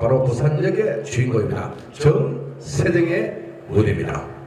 바로 부산역의 주인공입니다. 정세정의 무대입니다.